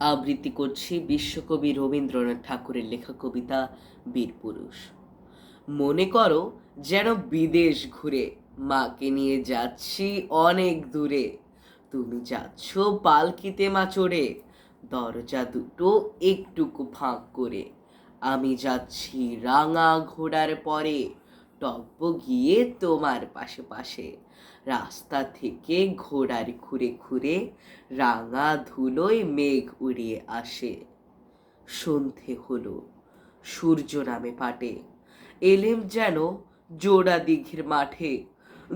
আবৃত্তি করছি বিশ্বকবি রবীন্দ্রনাথ ঠাকুরের লেখা কবিতা বীরপুরুষ মনে করো যেন বিদেশ ঘুরে মাকে নিয়ে যাচ্ছি অনেক দূরে। তুমি যাচ্ছ পালকিতে মা চড়ে দরজা দুটো একটুকু ফাঁক করে। আমি যাচ্ছি রাঙা ঘোড়ার পরে। টব্ব গিয়ে তোমার পাশে পাশে। রাস্তা থেকে ঘোড়ার ঘুরে ঘুরে রাঙা ধুলোয় মেঘ উড়িয়ে আসে। সন্ধে হলো, সূর্য নামে পাটে। এলেম যেন জোড়া দিঘির মাঠে।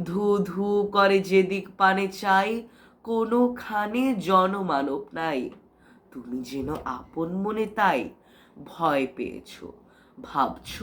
ধু ধু করে যেদিক পানে চাই, কোনোখানে জনমানব নাই। তুমি যেন আপন মনে তাই ভয় পেয়েছ, ভাবছ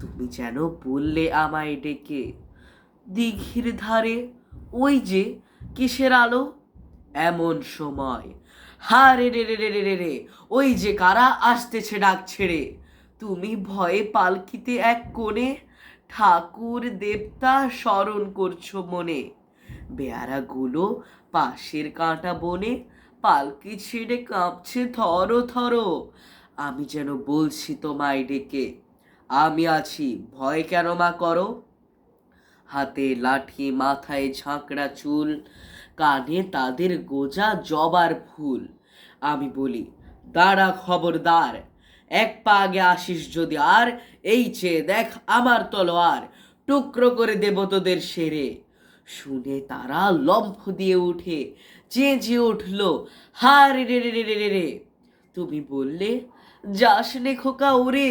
তুমি যেন বললে আমায় ডেকে। দিঘির ধারে ওই যে কিসের আলো? এমন সময়। হা রে রে রে রে রে রে ওই যে কারা আসতেছে ডাক ছেড়ে। তুমি ভয়ে পালকিতে এক কোণে ঠাকুর দেবতা স্মরণ করছ মনে। বেয়ারাগুলো পাশের কাঁটা বনে পালকি ছেড়ে কাঁপছে থর থর। আমি যেন বলছি তোমায় ডেকে। আমি আছি ভয় কেন মা করো হাতে লাঠি মাথায় ঝাঁকড়া চুল কানে তাদের গোজা জবার ফুল আমি বলি দাঁড়া খবরদার এক পা আগে আসিস যদি আর এই চেয়ে দেখ আমার তলোয়ার টুকরো করে দেব তোদের সেরে শুনে তারা লম্ফ দিয়ে উঠে চেঁচিয়ে উঠল হা রে রে রে রে রে রে তুমি বললে যাস নে খোকা ওরে